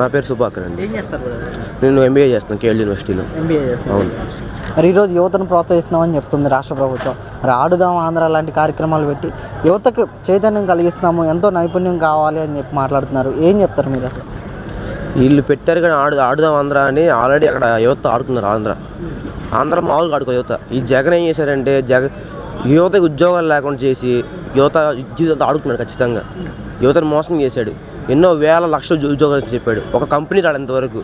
నా పేరు సుభాకర్ అండి. ఏం చేస్తారు నేను ఎంబీఏ చేస్తాను కేఎల్ యూనివర్సిటీలో. ఎంబీఏ చేస్తారు అవును. మరి ఈరోజు యువతను ప్రోత్సహిస్తున్నామని చెప్తుంది రాష్ట్ర ప్రభుత్వం. మరి ఆడుదాం ఆంధ్ర లాంటి కార్యక్రమాలు పెట్టి యువతకు చైతన్యం కలిగిస్తున్నాము ఎంతో నైపుణ్యం కావాలి అని చెప్పి మాట్లాడుతున్నారు. ఏం చెప్తారు మీరు అసలు? వీళ్ళు పెట్టారు కానీ ఆడు ఆడుదాం ఆంధ్ర అని ఆల్రెడీ అక్కడ యువత ఆడుతున్నారు ఆంధ్ర. ఆంధ్ర మామూలుగా ఆడుకో యువత. ఈ జగన్ ఏం చేశారంటే జగ యువతకి ఉద్యోగాలు లేకుండా చేసి యువత జీవితాలతో ఆడుకున్నాడు ఖచ్చితంగా. యువతను మోసం చేశాడు. ఎన్నో వేల లక్షలు ఉద్యోగాలు చెప్పాడు. ఒక కంపెనీ రాడు ఇంతవరకు.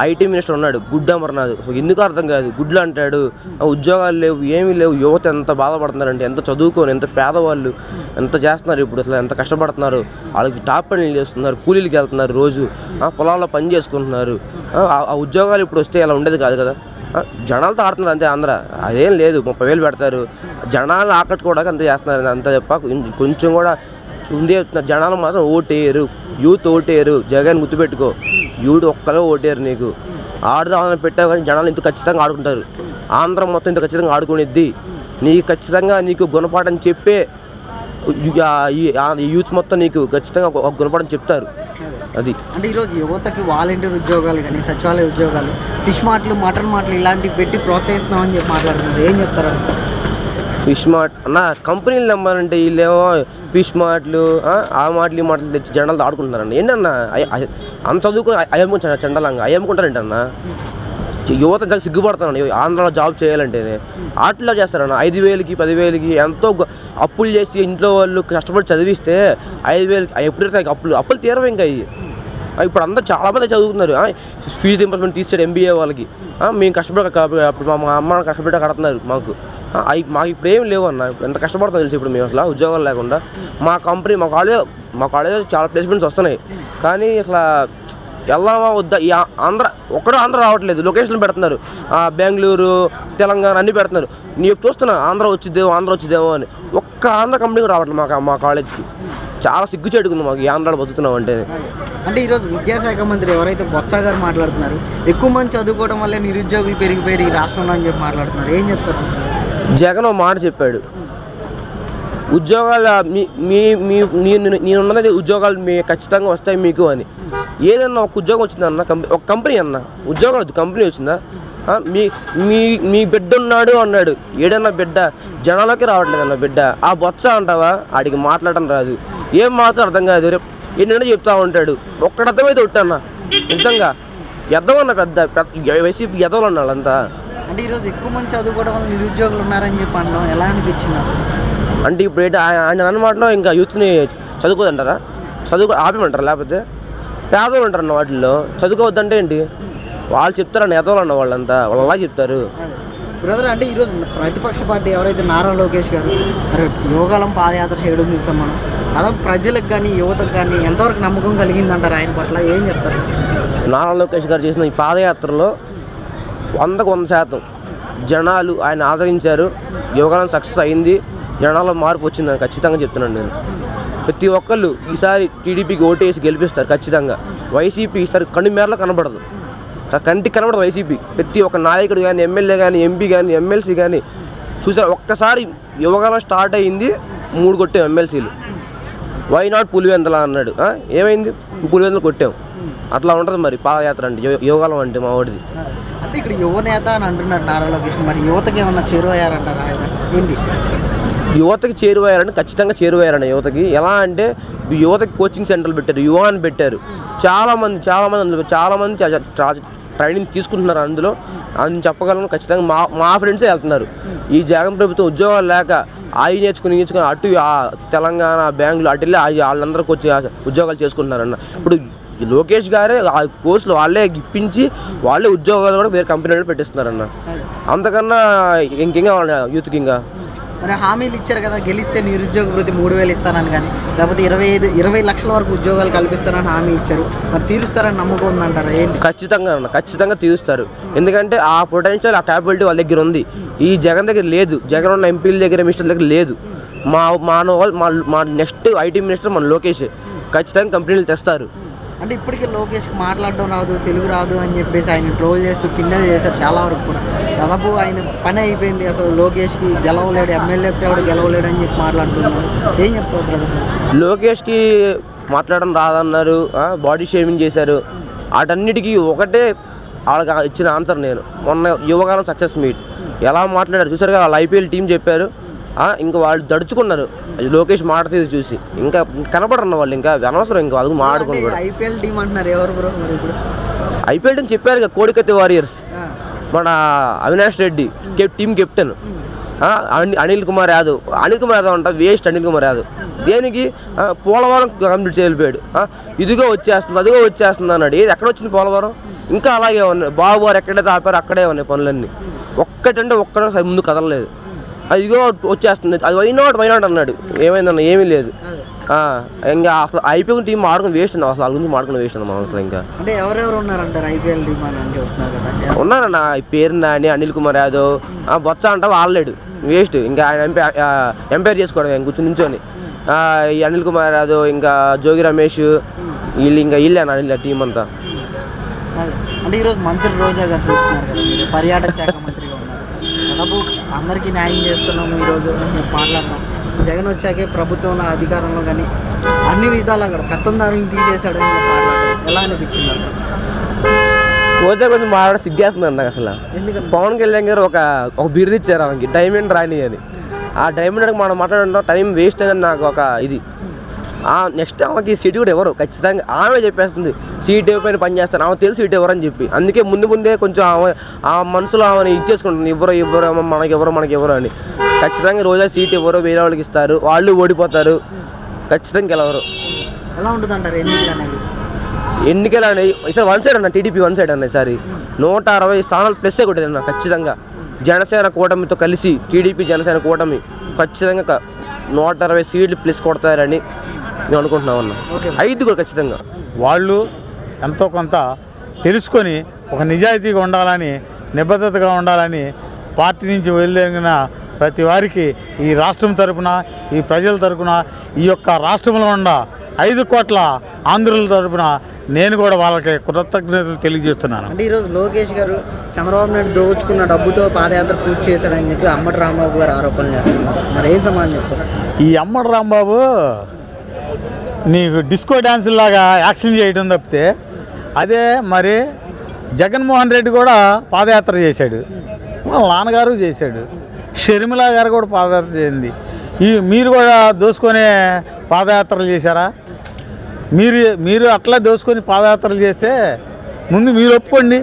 ఐటీ మినిస్టర్ ఉన్నాడు గుడ్ అమర్నాథ్. ఎందుకు అర్థం కాదు. గుడ్లు అంటాడు. ఆ ఉద్యోగాలు లేవు ఏమీ లేవు. యువత ఎంత బాధపడుతున్నారంటే ఎంత చదువుకొని ఎంత పేదవాళ్ళు ఎంత చేస్తున్నారు ఇప్పుడు అసలు ఎంత కష్టపడుతున్నారు. వాళ్ళకి టాప్ పనులు చేస్తున్నారు కూలీలకి వెళ్తున్నారు రోజు. ఆ పొలాల్లో పని చేసుకుంటున్నారు. ఆ, ఉద్యోగాలు ఇప్పుడు వస్తే అలా ఉండేది కాదు కదా. జనాలతో ఆడుతున్నారు అంతే ఆంధ్ర. అదేం లేదు ముప్పై వేలు పెడతారు. జనాలు ఆకట్టుకోవడానికి అంత చేస్తున్నారు అంత చెప్ప కొంచెం కూడా ఉంది చెప్తున్నారు. జనాలు మాత్రం ఓటేయరు. యూత్ ఓటేరు జగన్ గుర్తుపెట్టుకో. యూత్ ఒక్కరే ఓటేరు నీకు. ఆడదామని పెట్టావు కానీ జనాలు ఇంత ఖచ్చితంగా ఆడుకుంటారు. ఆంధ్ర మొత్తం ఇంత ఖచ్చితంగా ఆడుకునేది నీకు ఖచ్చితంగా నీకు గుణపాఠం చెప్పే ఈ యూత్ మొత్తం నీకు ఖచ్చితంగా ఒక గుణపాఠం చెప్తారు. అది. అంటే ఈరోజు యువతకి వాలంటీర్ ఉద్యోగాలు కానీ సచివాలయ ఉద్యోగాలు ఫిష్ మాటలు మటన్ మాటలు ఇలాంటివి పెట్టి ప్రోత్సహిస్తున్నామని చెప్పి మాట్లాడుతున్నారు. ఏం చెప్తారు? Fish mart. అన్న కంపెనీలు నమ్మాలంటే వీళ్ళేమో ఫిష్ మార్ట్లు ఆ, మాటలు ఈ మాటలు తెచ్చి జెండాలు ఆడుకుంటున్నారండి ఏంటన్నా అంత చదువుకో అయ్యమ్ముకుంటారు చండలంగా. అయ్యమ్ముకుంటారంట అన్న యువత చాలా సిగ్గుపడుతున్నాను ఆంధ్రాలో జాబ్ చేయాలంటేనే. ఆటలో చేస్తారన్న. ఐదు వేలకి పదివేలకి ఎంతో అప్పులు చేసి ఇంట్లో వాళ్ళు కష్టపడి చదివిస్తే ఐదు వేలకి అవి ఎప్పుడు తీరుతాయి అప్పులు అప్పులు తీరవు ఇంకా అవి ఇప్పుడు అందరూ చాలా మంది చదువుతున్నారు. ఆ, ఫీజు రింబర్స్మెంట్ తీసాడు ఎంబీఏ వాళ్ళకి. మేము కష్టపడి అప్పుడు మా- అమ్మ కష్టపడి కడుతున్నారు మాకు. అవి మాకు ఇప్పుడు ఏం లేవు అన్న. ఎంత కష్టపడతాం తెలుసు ఇప్పుడు మేము అసలు ఉద్యోగాలు లేకుండా. మా కంపెనీ మా కాలేజ్ మా కాలేజ్ చాలా ప్లేస్మెంట్స్ వస్తున్నాయి. కానీ అసలు వెళ్దామా వద్దా? ఈ ఆంధ్ర ఒక్కడో ఆంధ్ర రావట్లేదు. లొకేషన్లు పెడుతున్నారు. ఆ, బెంగళూరు తెలంగాణ అన్నీ పెడుతున్నారు. నీవు చూస్తున్నా ఆంధ్ర వచ్చిద్దేమో ఆంధ్ర వచ్చిద్దేమో అని. ఒక్క ఆంధ్ర కంపెనీ రావట్లేదు మాకు మా కాలేజ్కి చాలా సిగ్గు చెడుకుంది మాకు ఈ ఆంధ్రాలో బతుకుతున్నాం అంటే. అంటే ఈరోజు విద్యాశాఖ మంత్రి ఎవరైతే బొత్స గారు మాట్లాడుతున్నారు ఎక్కువ మంది చదువుకోవడం వల్ల నిరుద్యోగులు పెరిగిపోయి రాష్ట్రంలో అని చెప్పి మాట్లాడుతున్నారు. ఏం చెప్తారు? జగన్ ఒక మాట చెప్పాడు. ఉద్యోగాలు మీ మీ మీ నేను నేనున్నది ఉద్యోగాలు మీ ఖచ్చితంగా వస్తాయి మీకు అని. ఏదన్నా ఒక ఉద్యోగం వచ్చిందన్న కంపెనీ ఒక కంపెనీ అన్న? ఉద్యోగం వద్దు కంపెనీ వచ్చిందా? మీ మీ మీ బిడ్డ ఉన్నాడు అన్నాడు. ఏడన్నా బిడ్డ? జనాలకి రావట్లేదు అన్న బిడ్డ. ఆ బొత్స అంటావా? ఆడికి మాట్లాడటం రాదు. ఏం మాత్రం అర్థం కాదు. రేపు ఎన్నెన్నో చెప్తా ఉంటాడు. ఒక్కడర్థమైతే ఒట్టన్న. నిజంగా. ఎద్దవన్న పెద్ద పెద్ద వైసీపీ ఎదవలు అన్నాడు అంతా అంటే ఈరోజు ఎక్కువ మంది చదువుకోవడం వల్ల నిరుద్యోగులు ఉన్నారని చెప్పి అన్నాం ఎలా అనిపించింది అసలు? అంటే ఇప్పుడు ఏంటి ఆయన ఆయన అన్నమాటలో ఇంకా యూత్ని చదువుకోదంటారా? చదువుకో ఆపేమంటారా లేకపోతే? పేదవాళ్ళు ఉంటారు అన్న వాటిల్లో. చదువుకోవద్దంటే ఏంటి? వాళ్ళు చెప్తారన్న ఎదవాలన్న వాళ్ళంతా. వాళ్ళు అలా చెప్తారు. అదే. బ్రదర్ అంటే ఈరోజు ప్రతిపక్ష పార్టీ ఎవరైతే నారా లోకేష్ గారు మరి యోగాలం పాదయాత్ర చేయడం చూసాం మనం. అలా ప్రజలకు కానీ యువతకు కానీ ఎంతవరకు నమ్మకం కలిగిందంటారు ఆయన పట్ల? ఏం చెప్తారు? నారా లోకేష్ గారు చేసిన ఈ పాదయాత్రలో వందకు వంద శాతం జనాలు ఆయన ఆదరించారు. యువకాలం సక్సెస్ అయింది. జనాల్లో మార్పు వచ్చిందని ఖచ్చితంగా చెప్తున్నాను నేను. ప్రతి ఒక్కళ్ళు ఈసారి టీడీపీకి ఓటేసి గెలిపిస్తారు ఖచ్చితంగా. వైసీపీ ఈసారి కన్ను మేరలో కనబడదు. కంటికి కనబడదు వైసీపీ. ప్రతి ఒక్క నాయకుడు కానీ ఎమ్మెల్యే కానీ ఎంపీ కానీ ఎమ్మెల్సీ కానీ చూసారు ఒక్కసారి యువకాలం స్టార్ట్ అయ్యింది మూడు కొట్టాం ఎమ్మెల్సీలు. వై నాట్ పులివెందల అన్నాడు. ఏమైంది? పులివెందలు కొట్టాం. అట్లా ఉంటుంది మరి పాదయాత్ర అంటే యో- యోగాలం అంటే మా వాడిది అంటే ఇక్కడ యువ నేత అని అంటున్నారు నారా లోకేష్. మరి యువతకి ఏమన్నా చేరువయ్యారంటారా ఆయన? ఏంటి యువతకి చేరువయ్యారని ఖచ్చితంగా చేరువయ్యారని యువతకి. ఎలా అంటే యువతకి కోచింగ్ సెంటర్లు పెట్టారు యువ అని పెట్టారు. చాలామంది చాలామంది అందులో చాలామంది ట్రైనింగ్ తీసుకుంటున్నారు అందులో. అని చెప్పగలను ఖచ్చితంగా మా మా ఫ్రెండ్సే వెళ్తున్నారు. ఈ జగన్ ప్రభుత్వం ఉద్యోగాలు లేక అవి నేర్చుకుని నేర్చుకుని అటు ఆ తెలంగాణ బెంగళూరు అటు వెళ్ళి ఆ- వాళ్ళందరికీ వచ్చి ఉద్యోగాలు చేసుకుంటున్నారన్న. ఇప్పుడు లోకేష్ గారే ఆ కోర్సులు వాళ్ళే ఇప్పించి వాళ్ళే ఉద్యోగాలు కూడా వేరే కంపెనీలో పెట్టిస్తున్నారన్న. అంతకన్నా ఇంకేం కావాలి యూత్కి ఇంకా? మరి హామీలు ఇచ్చారు కదా గెలిస్తే నిరుద్యోగ వృత్తి మూడు వేలు ఇస్తానని కానీ లేకపోతే ఇరవై ఐదు ఇరవై లక్షల వరకు ఉద్యోగాలు కల్పిస్తారని హామీ ఇచ్చారు. మరి తీరుస్తారని నమ్మకం ఉందంటారా? ఏంటి? ఖచ్చితంగా అన్న ఖచ్చితంగా తీరుస్తారు. ఎందుకంటే ఆ పొటెన్షియల్ ఆ క్యాపబిలిటీ వాళ్ళ దగ్గర ఉంది. ఈ జగన్ దగ్గర లేదు. జగన్ ఉన్న ఎంపీల దగ్గర మినిస్టర్ దగ్గర లేదు. మా మా మా నెక్స్ట్ ఐటీ మినిస్టర్ మన లోకేష్. ఖచ్చితంగా కంపెనీలు తెస్తారు. అంటే ఇప్పటికీ లోకేష్కి మాట్లాడడం రాదు తెలుగు రాదు అని చెప్పేసి ఆయన ట్రోల్ చేస్తూ కిండల్ చేశారు చాలా వరకు కూడా. దాదాపు ఆయన పని అయిపోయింది అసలు లోకేష్కి గెలవలేడు ఎమ్మెల్యేకి ఎవడు గెలవలేడు అని చెప్పి మాట్లాడుతున్నారు. ఏం చెప్తావు బ్రదర్ లోకేష్కి మాట్లాడడం రాదన్నారు బాడీ షేమింగ్ చేశారు. వాటన్నిటికీ ఒకటే వాళ్ళకి ఇచ్చిన ఆన్సర్ నేను. మొన్న యువకాలం సక్సెస్ మీట్ ఎలా మాట్లాడారు? చూసారు కదా వాళ్ళ ఐపీఎల్ టీం చెప్పారు. ఇంకా వాళ్ళు దడుచుకున్నారు. లోకేష్ మాట తీరు చూసి. ఇంకా కనపడరు వాళ్ళు ఇంకా అనవసరం ఇంకా అది మాడుకుని కూడా. ఐపీఎల్ టీం అంటున్నారు ఎవరు బ్రో మరి ఇప్పుడు? ఐపీఎల్ టీం చెప్పారు కదా కోడికత్తి వారియర్స్. మన అవినాష్ రెడ్డి టీం కెప్టెన్. అనిల్ కుమార్ యాదవ్. అనిల్ కుమార్ యాదవ్ అంట వేస్ట్ అనిల్ కుమార్ యాదవ్. దేనికి? పోలవరం కంప్లీట్ చేయలిపోయాడు ఇదిగో వచ్చేస్తుంది అదిగో వచ్చేస్తుంది అన్నాడు. ఏది ఎక్కడ వచ్చింది పోలవరం? ఇంకా అలాగే ఉన్నాయి. బాబు వారు ఎక్కడైతే ఆపారో అక్కడే ఉన్నాయి పనులన్నీ. ఒక్కటంటే ఒక్కడ ముందు కదలలేదు. అదిగో వచ్చేస్తుంది. అది వైనాట్ వైనాట్ అన్నాడు. ఏమైందన్న ఏమీ లేదు. ఇంకా అసలు ఐపీఎల్ టీం ఆడుకుని వేస్ట్ అన్న అసలు వాళ్ళ గురించి మాడుకుని వేస్ట్ అన్న అసలు ఇంకా. అంటే ఎవరెవరు ఉన్నారంటారు ఐపీఎల్ టీం అని ఉన్నారన్న ఈ పేరు నాని అనిల్ కుమార్ యాదవ్ బొత్స అంట వాళ్ళలేడు వేస్ట్ ఇంకా ఆయన ఎంపై ఎంపైర్ చేసుకోవడం ఆయన కూర్చొని నించొని. అనిల్ కుమార్ యాదవ్ ఇంకా జోగి రమేష్ వీళ్ళు ఇంకా వీళ్ళే అన్న అనిల్ టీం అంతా. అంటే ఈరోజు మంత్రి రోజా గారు చూస్తున్నారు పర్యాటక శాఖ మంత్రిగా ఉన్నారు అందరికీ న్యాయం చేస్తున్నాము ఈరోజు అని చెప్పి మాట్లాడినాం జగన్ వచ్చాకే ప్రభుత్వంలో అధికారంలో కానీ అన్ని విధాలుగా కూడా పెత్తందారులను తీసేశాడు అని చెప్పి మాట్లాడడం ఎలా అనిపించింది అన్న రోజా కొంచెం మాట్లాడ సిగ్గేస్తుంది నాకు అసలు. ఎందుకంటే పవన్ కళ్యాణ్ గారు ఒక ఒక బిరుదు ఇచ్చారు ఆమెకి డైమండ్ రాణి అని. ఆ డైమండ్ మనం మాట్లాడడం టైం వేస్ట్ అని నాకు ఒక ఇది. నెక్స్ట్ ఆమెకి సీట్ కూడా ఎవరు? ఖచ్చితంగా ఆమె చెప్పేస్తుంది. సీట్ పైన పని చేస్తాను ఆమె తెలుసు సీట్ ఎవరని చెప్పి. అందుకే ముందు ముందే కొంచెం ఆమె ఆ మనసులో ఆమెను ఇచ్చేసుకుంటుంది ఎవరో ఎవరో మనకి ఎవరో మనకి ఎవరో అని. ఖచ్చితంగా రోజా సీట్ ఎవరో వేరే వాళ్ళకి ఇస్తారు. వాళ్ళు ఓడిపోతారు. ఖచ్చితంగా గెలవరు. ఎలా ఉంటుంది అంటారు ఎన్నికలు అనేవి ఎన్నికలు అనేవి ఈసారి వన్ సైడ్ అన్న టీడీపీ వన్ సైడ్ అన్న ఈసారి. నూట అరవై స్థానాలు ప్లస్ కొట్టేది అన్న ఖచ్చితంగా. జనసేన కూటమితో కలిసి టీడీపీ జనసేన కూటమి ఖచ్చితంగా నూట అరవై సీట్లు ప్లస్ కొడతారని నేను అనుకుంటున్నాం అన్న. ఓకే ఐదు కూడా ఖచ్చితంగా. వాళ్ళు ఎంతో కొంత తెలుసుకొని ఒక నిజాయితీగా ఉండాలని నిబద్ధతగా ఉండాలని పార్టీ నుంచి వదిలిన ప్రతి వారికి ఈ రాష్ట్రం తరపున ఈ ప్రజల తరపున ఈ యొక్క రాష్ట్రంలో ఉన్న ఐదు కోట్ల ఆంధ్రుల తరపున నేను కూడా వాళ్ళకి కృతజ్ఞతలు తెలియజేస్తున్నాను. అంటే ఈరోజు లోకేష్ గారు చంద్రబాబు నాయుడు దోచుకున్న డబ్బుతో పాదయాత్ర పూర్తి చేశాడని చెప్పి అమ్మటి రాంబాబు గారు ఆరోపణలు చేస్తున్నారు. మరి ఏం సమాధానం చెప్తారు? ఈ అమ్మడు రాంబాబు నీకు డిస్కో డ్యాన్సులాగా యాక్షన్ చేయడం తప్పితే అదే మరి జగన్మోహన్ రెడ్డి కూడా పాదయాత్ర చేశాడు. వాళ్ళ నాన్నగారు చేశాడు. షర్మిల గారు కూడా పాదయాత్ర చేసింది. ఈ మీరు కూడా దోసుకొనే పాదయాత్రలు చేశారా? మీరు మీరు అట్లా దోసుకొని పాదయాత్రలు చేస్తే ముందు మీరు ఒప్పుకోండి.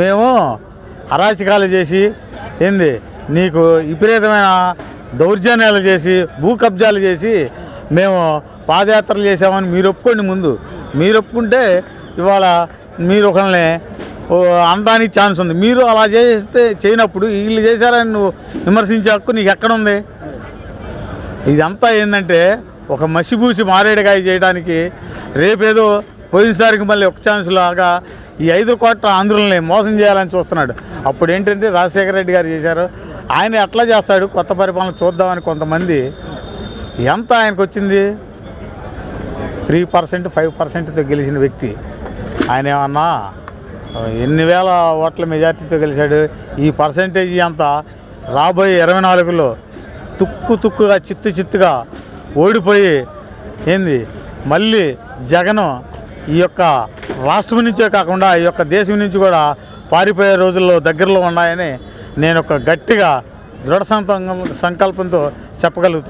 మేము అరాచకాలు చేసి ఏంది నీకు విపరీతమైన దౌర్జన్యాలు చేసి భూ కబ్జాలు చేసి మేము పాదయాత్రలు చేసామని మీరు ఒప్పుకోండి ముందు. మీరు ఒప్పుకుంటే ఇవాళ మీరు ఒకళ్ళని ఓ అనడానికి ఛాన్స్ ఉంది. మీరు అలా చేస్తే చేయనప్పుడు వీళ్ళు చేశారని నువ్వు విమర్శించే హక్కు నీకు ఎక్కడుంది ఇదంతా ఏంటంటే ఒక మసిబూసి మారేడుకాయ చేయడానికి రేపేదో పోయినసారికి మళ్ళీ ఒక ఛాన్స్ లాగా ఈ ఐదు కోట్ల ఆంధ్రుల్ని మోసం చేయాలని చూస్తున్నాడు. అప్పుడు ఏంటంటే రాజశేఖర రెడ్డి గారు చేశారు. ఆయన ఎట్లా చేస్తాడు? కొత్త పరిపాలన చూద్దామని కొంతమంది. ఎంత ఆయనకు వచ్చింది త్రీ పర్సెంట్ ఫైవ్ పర్సెంట్తో గెలిచిన వ్యక్తి. ఆయన ఏమన్నా ఎన్ని వేల ఓట్ల మెజార్టీతో గెలిచాడు? ఈ పర్సెంటేజీ అంతా రాబోయే ఇరవై నాలుగులో తుక్కు తుక్కుగా చిత్తు చిత్తుగా ఓడిపోయి ఏంది? మళ్ళీ జగన్ ఈ యొక్క రాష్ట్రం నుంచే కాకుండా ఈ యొక్క దేశం నుంచి కూడా పారిపోయే రోజుల్లో దగ్గరలో ఉన్నాయని నేను ఒక గట్టిగా దృఢ సంకల్పంతో చెప్పగలుగుతాను